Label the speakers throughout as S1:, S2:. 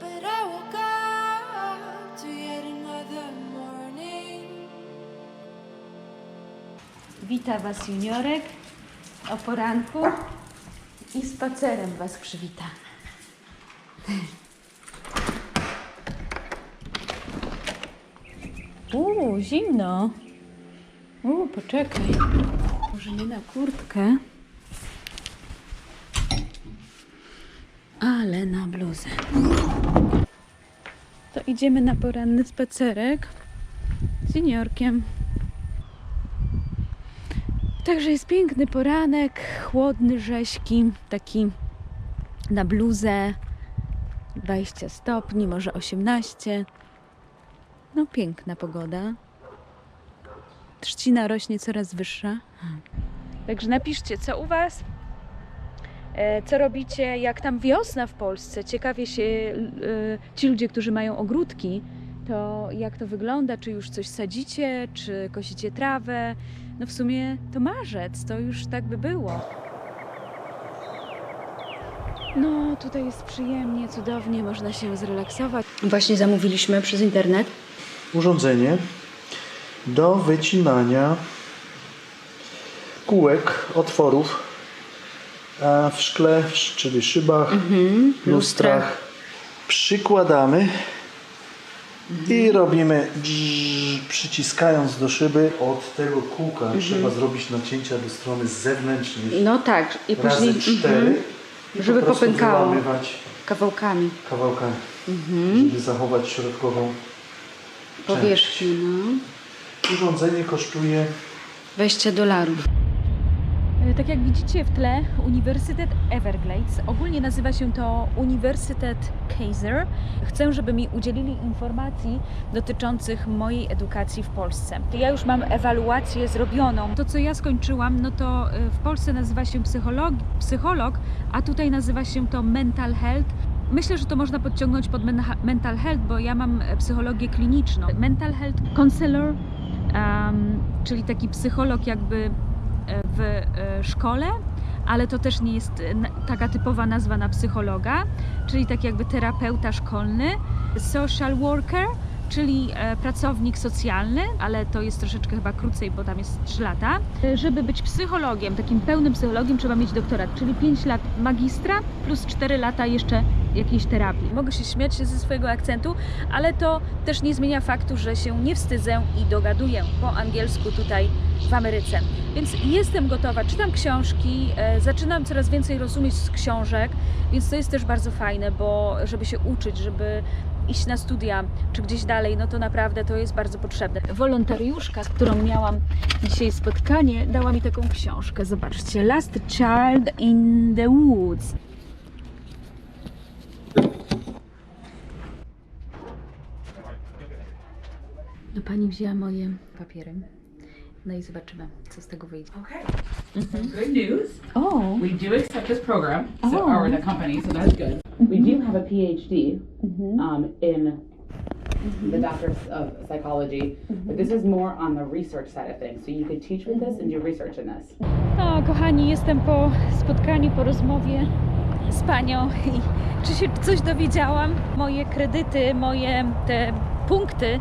S1: But
S2: Was juniorek o poranku i spacerem Was przywita. Uuu, zimno. Uuu, poczekaj. Może nie na kurtkę, ale na bluzę. To idziemy na poranny spacerek z juniorkiem. Także jest piękny poranek, chłodny, rześki, taki na bluzę, 20 stopni, może 18. No piękna pogoda. Trzcina rośnie coraz wyższa. Także napiszcie, co u Was? E, Co robicie, jak tam wiosna w Polsce? Ciekawie się e, ci ludzie, którzy mają ogródki, to jak to wygląda? Czy już coś sadzicie, czy kosicie trawę? No w sumie to marzec, to już tak by było. No, tutaj jest przyjemnie, cudownie, można się zrelaksować. Właśnie zamówiliśmy przez internet.
S3: urządzenie do wycinania kółek, otworów w szkle, czyli szybach,
S2: Mhm,
S3: lustrach. Przykładamy i robimy drz, przyciskając do szyby od tego kółka. Trzeba zrobić nacięcia do strony zewnętrznej.
S2: No tak, i
S3: Razy
S2: później
S3: cztery.
S2: mhm,
S3: i
S2: żeby
S3: po
S2: popękało. kawałkami
S3: kawałkami,
S2: Mhm.
S3: żeby zachować środkową
S2: powierzchni. No.
S3: Urządzenie kosztuje
S2: 20 dolarów. Tak jak widzicie w tle, Uniwersytet Everglades, ogólnie nazywa się to Uniwersytet Kaiser. Chcę, żeby mi udzielili informacji dotyczących mojej edukacji w Polsce. Ja już mam ewaluację zrobioną. To, co ja skończyłam, no to y, w Polsce nazywa się psycholog, psycholog a tutaj nazywa się to mental health. Myślę, że to można podciągnąć pod mental health, bo ja mam e, psychologię kliniczną. Mental health counselor, um, czyli taki psycholog jakby e, w e, szkole, ale to też nie jest e, taka typowa nazwa na psychologa, czyli tak jakby terapeuta szkolny, social worker, czyli e, pracownik socjalny, ale to jest troszeczkę chyba krócej, bo tam jest 3 lata. Żeby być psychologiem, takim pełnym psychologiem, trzeba mieć doktorat, czyli 5 lat magistra plus 4 lata jeszcze jakiejś terapii. Mogę się śmiać ze swojego akcentu, ale to też nie zmienia faktu, że się nie wstydzę i dogaduję po angielsku tutaj w Ameryce. Więc jestem gotowa, czytam książki, e, zaczynam coraz więcej rozumieć z książek, więc to jest też bardzo fajne, bo żeby się uczyć, żeby iść na studia czy gdzieś dalej, no to naprawdę to jest bardzo potrzebne. Wolontariuszka, z którą miałam dzisiaj spotkanie, dała mi taką książkę. Zobaczcie, Last Child in the Woods. Pani wzięła moje papiery. No i zobaczymy, co z tego wyjdzie.
S4: Okay. Good news.
S2: O,
S4: We do accept this program, so,
S2: Oh.
S4: or the company, so that's good. We do have a PhD um, in the doctor's of psychology, but this is more on the research side of things. So you could teach with this and do research in this.
S2: No, kochani, jestem po spotkaniu, po rozmowie z panią i czy się coś dowiedziałam? Moje kredyty, moje te punkty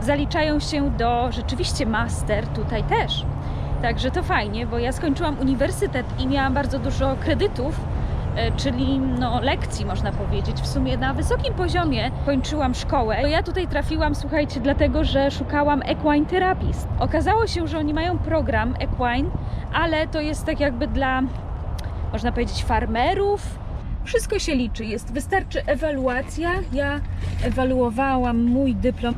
S2: zaliczają się do rzeczywiście master tutaj też. Także to fajnie, bo ja skończyłam uniwersytet i miałam bardzo dużo kredytów, y, czyli no, lekcji można powiedzieć. W sumie na wysokim poziomie kończyłam szkołę. Ja tutaj trafiłam, słuchajcie, dlatego, że szukałam equine therapist. Okazało się, że oni mają program equine, ale to jest tak jakby dla, można powiedzieć, farmerów. Wszystko się liczy, jest, wystarczy ewaluacja. Ja ewaluowałam mój dyplom.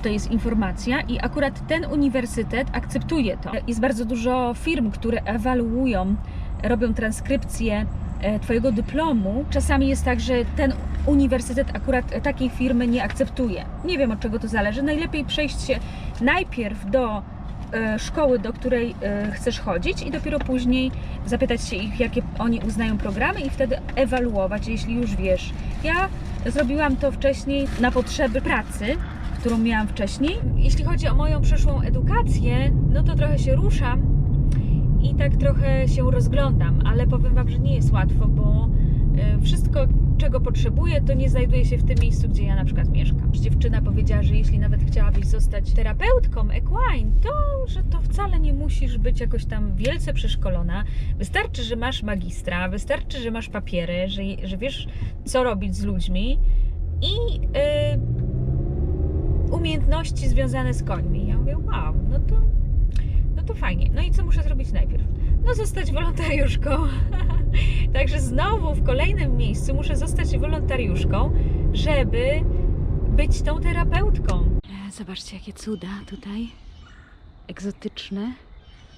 S2: Tutaj jest informacja i akurat ten uniwersytet akceptuje to. Jest bardzo dużo firm, które ewaluują, robią transkrypcję e, Twojego dyplomu. Czasami jest tak, że ten uniwersytet akurat takiej firmy nie akceptuje. Nie wiem od czego to zależy. Najlepiej przejść się najpierw do e, szkoły, do której e, chcesz chodzić i dopiero później zapytać się ich, jakie oni uznają programy i wtedy ewaluować, jeśli już wiesz. Ja zrobiłam to wcześniej na potrzeby pracy, którą miałam wcześniej. Jeśli chodzi o moją przyszłą edukację, no to trochę się ruszam i tak trochę się rozglądam, ale powiem Wam, że nie jest łatwo, bo e, wszystko czego potrzebuje, to nie znajduje się w tym miejscu, gdzie ja na przykład mieszkam. Dziewczyna powiedziała, że jeśli nawet chciałabyś zostać terapeutką equine, to że to wcale nie musisz być jakoś tam wielce przeszkolona. Wystarczy, że masz magistra, wystarczy, że masz papiery, że, że wiesz, co robić z ludźmi i yy, umiejętności związane z końmi. Ja mówię, wow, no to, no to fajnie. No i co muszę zrobić najpierw? No zostać wolontariuszką. Także znowu w kolejnym miejscu muszę zostać wolontariuszką, żeby być tą terapeutką. Zobaczcie, jakie cuda tutaj. Egzotyczne.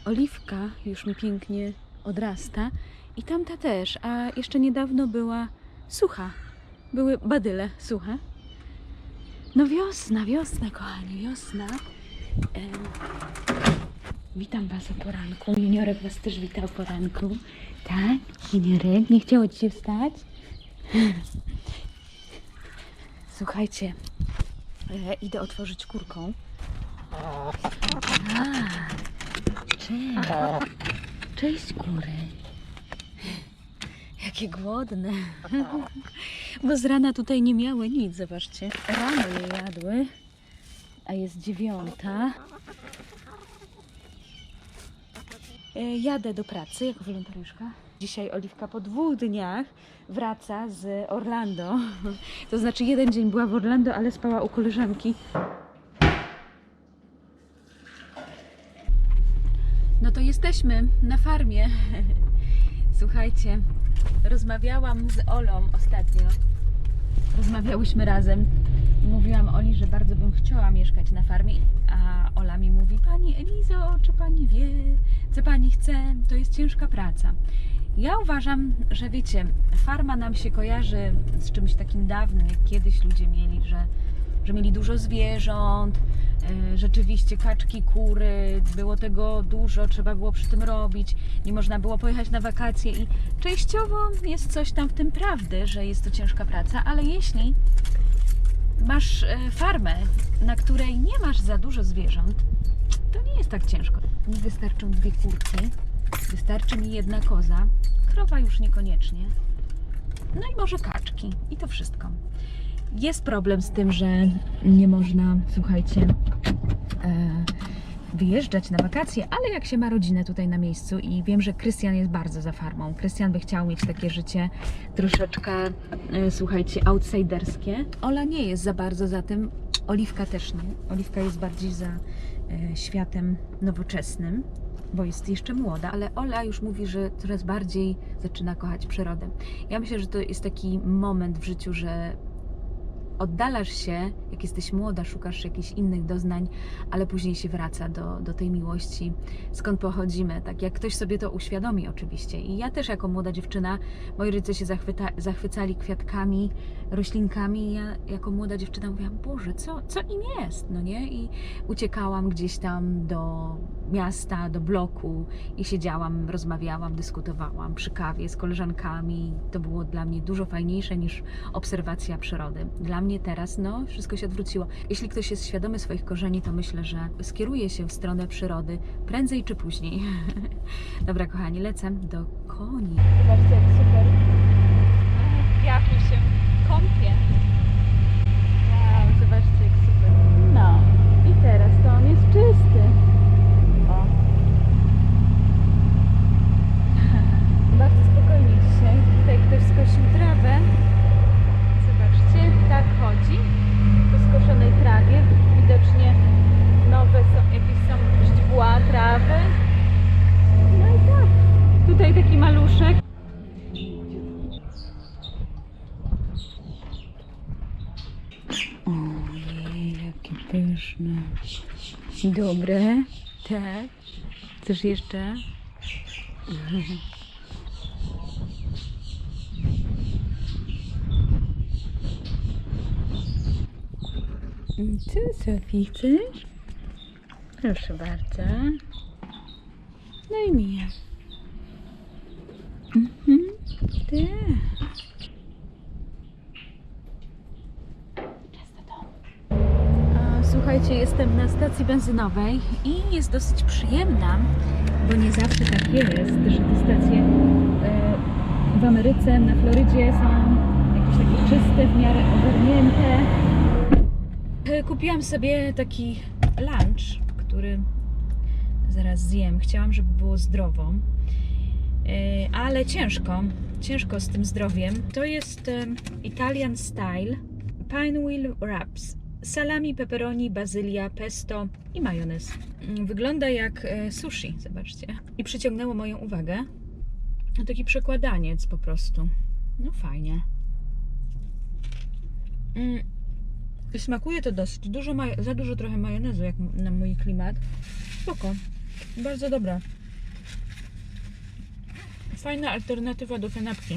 S2: Oliwka już mi pięknie odrasta i tamta też, a jeszcze niedawno była sucha. Były badyle suche. No wiosna, wiosna, kochani, wiosna. Em, witam Was o poranku. Juniorek Was też witał o poranku. Tak? Juniorek, nie chciało Ci się wstać? Słuchajcie, e, idę otworzyć kurką. A, cześć. Cześć kury. Jakie głodne. Bo z rana tutaj nie miały nic, zobaczcie. Rano je jadły, a jest dziewiąta. E, Jadę do pracy jako wolontariuszka. Dzisiaj Oliwka po dwóch dniach wraca z Orlando. To znaczy jeden dzień była w Orlando, ale spała u koleżanki. No to jesteśmy na farmie. Słuchajcie, rozmawiałam z Olą ostatnio. Rozmawiałyśmy razem. Mówiłam Oli, że bardzo bym chciała mieszkać na farmie, a Ola mi mówi: Pani Elizo, czy pani wie, co pani chce? To jest ciężka praca. Ja uważam, że wiecie, farma nam się kojarzy z czymś takim dawnym, jak kiedyś ludzie mieli, że, że mieli dużo zwierząt, e, rzeczywiście kaczki, kury, było tego dużo, trzeba było przy tym robić, nie można było pojechać na wakacje i częściowo jest coś tam w tym prawdy, że jest to ciężka praca, ale jeśli masz e, farmę, na której nie masz za dużo zwierząt, to nie jest tak ciężko. Mi wystarczą dwie kurki, wystarczy mi jedna koza, krowa już niekoniecznie, no i może kaczki i to wszystko. Jest problem z tym, że nie można, słuchajcie, e, wyjeżdżać na wakacje, ale jak się ma rodzinę tutaj na miejscu i wiem, że Krystian jest bardzo za farmą. Krystian by chciał mieć takie życie troszeczkę, e, słuchajcie, outsiderskie. Ola nie jest za bardzo za tym, Oliwka też nie. Oliwka jest bardziej za e, światem nowoczesnym, bo jest jeszcze młoda, ale Ola już mówi, że coraz bardziej zaczyna kochać przyrodę. Ja myślę, że to jest taki moment w życiu, że oddalasz się, jak jesteś młoda, szukasz jakichś innych doznań, ale później się wraca do, do tej miłości, skąd pochodzimy, tak jak ktoś sobie to uświadomi oczywiście. I ja też jako młoda dziewczyna, moi rodzice się zachwyta, zachwycali kwiatkami, roślinkami i ja jako młoda dziewczyna mówiłam, Boże, co, co im jest, no nie? I uciekałam gdzieś tam do miasta, do bloku i siedziałam, rozmawiałam, dyskutowałam przy kawie z koleżankami. To było dla mnie dużo fajniejsze niż obserwacja przyrody. Dla mnie teraz, no, wszystko się odwróciło. Jeśli ktoś jest świadomy swoich korzeni, to myślę, że skieruje się w stronę przyrody prędzej czy później. Dobra, kochani, lecę do koni. Zobaczcie, jak super. W piachu się kąpie. Wow, zobaczcie, jak super. No, i teraz to on jest czysty. O. Bardzo spokojnie dzisiaj. Tutaj ktoś skosił trawę. Zobaczcie, tak chodzi po skoszonej trawie. Widocznie nowe są, jakieś są źdźbła trawy. No i tak. Tutaj taki maluszek. Ojej, jakie pyszne. Dobre. Tak. Chcesz jeszcze? Co, Sofii, chcesz? Proszę bardzo. No i Mija. Mhm. Tak. Słuchajcie, jestem na stacji benzynowej i jest dosyć przyjemna, bo nie zawsze tak jest, że te stacje e, w Ameryce, na Florydzie są jakieś czyste, w miarę ogarnięte. E, Kupiłam sobie taki lunch, który zaraz zjem. Chciałam, żeby było zdrowo, E, ale ciężko, ciężko z tym zdrowiem. To jest em, Italian style pinewheel wraps. Salami, pepperoni, bazylia, pesto i majonez. Mm, Wygląda jak e, sushi, zobaczcie. I przyciągnęło moją uwagę. No taki przekładaniec po prostu. No fajnie. Smakuje to dosyć. Dużo za dużo trochę majonezu, jak na mój klimat. Spoko. Bardzo dobra. Fajna alternatywa do kanapki.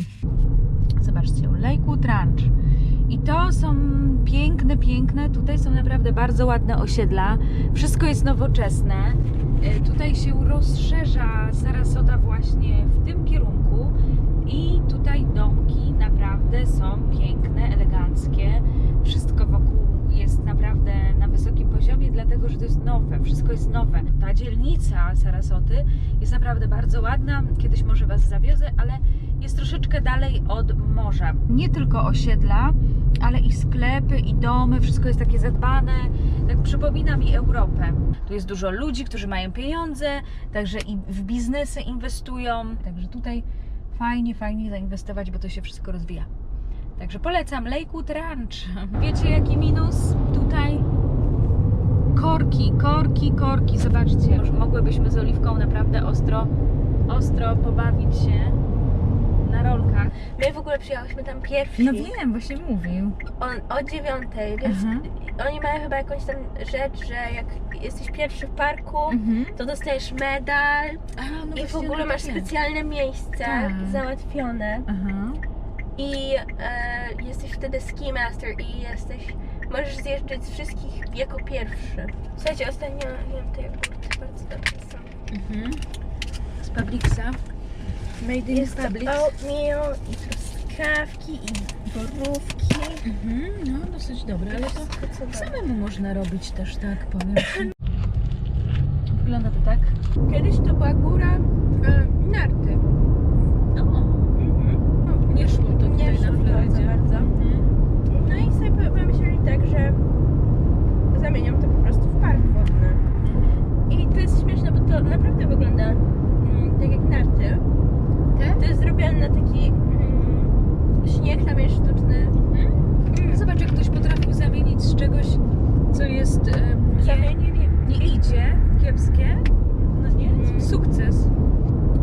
S2: Zobaczcie, Lakewood Ranch. I to są piękne, piękne. Tutaj są naprawdę bardzo ładne osiedla. Wszystko jest nowoczesne. E, Tutaj się rozszerza Sarasota właśnie w tym kierunku. I tutaj domki naprawdę są piękne, eleganckie. Wszystko wokół jest naprawdę na wysokim poziomie, dlatego że to jest nowe, wszystko jest nowe. Ta dzielnica Sarasoty jest naprawdę bardzo ładna. Kiedyś może Was zawiozę, ale jest troszeczkę dalej od morza. Nie tylko osiedla, ale i sklepy, i domy, wszystko jest takie zadbane. Tak przypomina mi Europę. Tu jest dużo ludzi, którzy mają pieniądze, także i w biznesy inwestują. Także tutaj fajnie, fajnie zainwestować, bo to się wszystko rozwija. Także polecam Lakewood Ranch. Wiecie jaki minus tutaj? Korki, korki, korki. Zobaczcie, już mogłybyśmy z Oliwką naprawdę ostro, ostro pobawić się na rolkach.
S5: My w ogóle przyjechałyśmy tam pierwsi.
S2: No wiem, właśnie mówił.
S5: O, o dziewiątej, więc
S2: Mhm.
S5: oni mają chyba jakąś tam rzecz, że jak jesteś pierwszy w parku,
S2: Mhm.
S5: to dostajesz medal
S2: A, no
S5: i w
S2: właśnie,
S5: ogóle
S2: no
S5: masz
S2: wiem.
S5: specjalne miejsce
S2: Tak.
S5: załatwione.
S2: Aha.
S5: I e, jesteś wtedy ski master i jesteś, możesz zjeżdżać z wszystkich jako pierwszy. Słuchajcie, ostatnio jem te jogurty, bardzo dobre są.
S2: Mhm. Z Publixa. Made in
S5: Jest
S2: Publix.
S5: oatmeal i truskawki i borówki.
S2: Mhm, no dosyć dobre, ale to
S5: Wszystko, co dobre.
S2: samemu można robić też tak, powiem ci. Wygląda to tak.
S5: Kiedyś to była góra e, narty.
S2: O,
S5: Mhm.
S2: nie szło to tutaj
S5: Nie
S2: na
S5: szło to za
S2: Florydzie.
S5: bardzo.
S2: Mhm.
S5: No i sobie pomyśleli tak, że zamieniam to po prostu w park wodny. I to jest śmieszne, bo to naprawdę wygląda mm, tak jak narty.
S2: Tak?
S5: To jest zrobione na taki mm, śnieg tam jest sztuczny. Mm.
S2: Zobacz, jak ktoś potrafił zamienić z czegoś, co jest nie,
S5: Zamienili.
S2: nie idzie, kiepskie, no nie,
S5: Mm.
S2: sukces.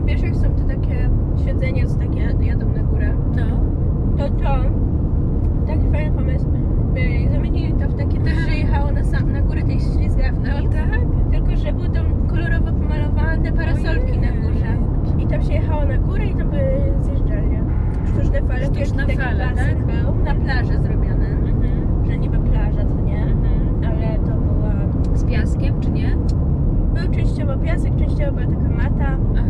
S5: Wiesz jak są te takie siedzenia, co takie jadą na górę?
S2: No.
S5: To to, taki fajny pomysł. By Zamienili to w takie też, że jechało na, sam, na górę tej ślizgawki.
S2: No tak.
S5: Tylko, że były tam kolorowo pomalowane parasolki na górze. I tam się jechało na górę i tam były zjeżdżalnie. Sztuczne fale.
S2: Sztuczne
S5: taki
S2: fale,
S5: basen
S2: tak?
S5: był na plaży zrobione.
S2: Mhm.
S5: Że niby plaża, to nie?
S2: Mhm.
S5: Ale to była...
S2: Z piaskiem, czy nie?
S5: Był częściowo piasek, częściowo była taka mata.
S2: Aha.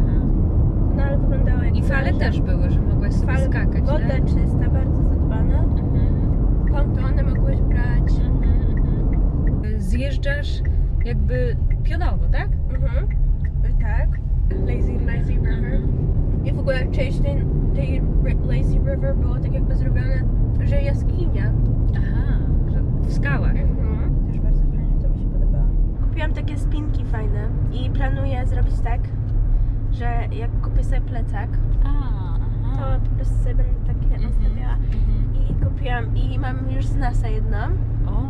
S5: No ale wyglądało jak
S2: I fale
S5: plaża.
S2: też były, że mogłaś sobie
S5: Fale,
S2: skakać,
S5: woda
S2: tak?
S5: czysta, bardzo zadbana.
S2: Mhm.
S5: Pontony mogłeś brać.
S2: Mhm. Zjeżdżasz jakby pionowo, tak?
S5: Mhm. Tak. Lazy, lazy river. I w ogóle część tej, tej ri- lazy river było tak jakby zrobione, że jaskinia.
S2: Aha, że w skałach.
S5: Mhm. Też bardzo fajnie, to mi się podobało. Kupiłam takie spinki fajne i planuję zrobić tak, że jak kupię sobie plecak,
S2: A,
S5: to
S2: aha.
S5: po prostu sobie będę takie
S2: Mhm.
S5: ustawiała.
S2: Mhm.
S5: I kupiłam, i mam już z NASA jedną.
S2: O,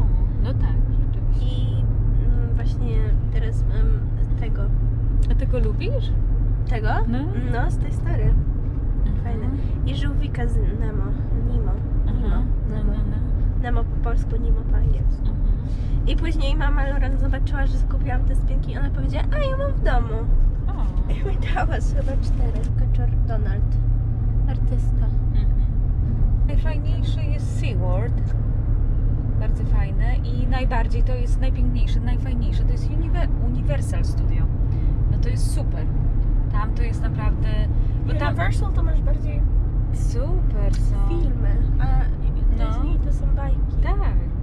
S2: no tak, rzeczywiście.
S5: I mm, właśnie teraz mam tego.
S2: A tego lubisz?
S5: Tego?
S2: No.
S5: No, z tej stary. Fajne. I żółwika z Nemo. Nemo.
S2: Aha.
S5: Nemo.
S2: No,
S5: Nemo.
S2: no, no.
S5: Nemo po polsku, Nemo po angielsku.
S2: Mhm.
S5: I później mama Laura zobaczyła, że skupiłam te spinki i ona powiedziała, a ja mam w domu.
S2: O.
S5: I mi dała chyba cztery. Kaczor Donald. Artysta.
S2: Mhm. Najfajniejsze jest SeaWorld. Bardzo fajne i najbardziej to jest najpiękniejsze, najfajniejsze to jest Unive- Universal Studio. No to jest super. Tam to jest naprawdę. Bo tam
S5: Universal to masz bardziej
S2: super są.
S5: filmy, a
S2: No.
S5: Disney to są bajki.
S2: Tak,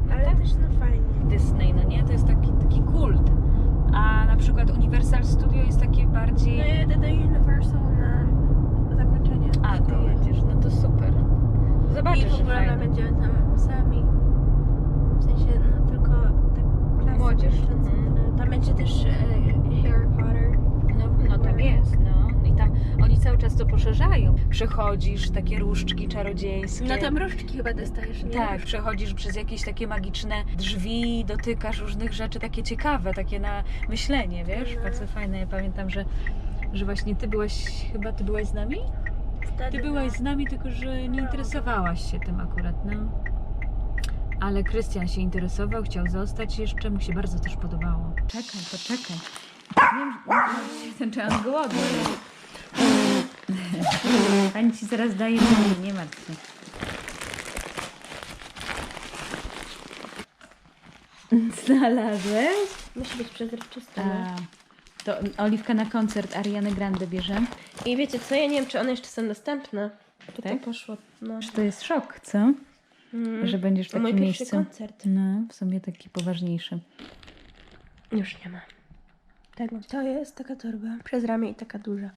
S2: no
S5: Ale
S2: tak.
S5: też no fajnie.
S2: Disney, no nie? To jest taki, taki kult. A na przykład Universal Studio jest takie bardziej.
S5: No ja jedę do Universal na zakończenie
S2: A, ty jedziesz, no to super. Zobaczysz,
S5: I w ogóle my
S2: fajne.
S5: będziemy tam sami. W sensie, no tylko tak
S2: Młodzież, mhm.
S5: Tam będzie też e, Harry Potter.
S2: No, no tam jest, no. I tam oni cały czas to poszerzają. Przechodzisz takie różdżki czarodziejskie.
S5: No tam różdżki chyba dostajesz, nie?
S2: Tak, przechodzisz przez jakieś takie magiczne drzwi, dotykasz różnych rzeczy, takie ciekawe, takie na myślenie, wiesz?
S5: No.
S2: Bardzo fajne. Ja pamiętam, że, że właśnie ty byłaś, chyba ty byłaś z nami?
S5: Wtedy,
S2: Ty byłaś z nami, tylko że nie interesowałaś się tym akurat, no. Ale Krystian się interesował, chciał zostać jeszcze, mu się bardzo też podobało. Czekaj, poczekaj. Wiem, że ten czas głodny. Pani ci zaraz daje menu, nie martw się. Znalazłeś?
S5: Musi być przezroczysta.
S2: A,
S5: no.
S2: to Oliwka na koncert Ariany Grande bierze.
S5: I wiecie co, ja nie wiem, czy one jeszcze są dostępne. To
S2: Tak?
S5: to poszło, no.
S2: Czy to jest szok, co?
S5: Mm.
S2: Że będziesz w
S5: To mój
S2: takim
S5: pierwszy
S2: miejscu.
S5: koncert.
S2: No, w sumie taki poważniejszy.
S5: Już nie ma. Tego. To jest taka torba. Przez ramię i taka duża.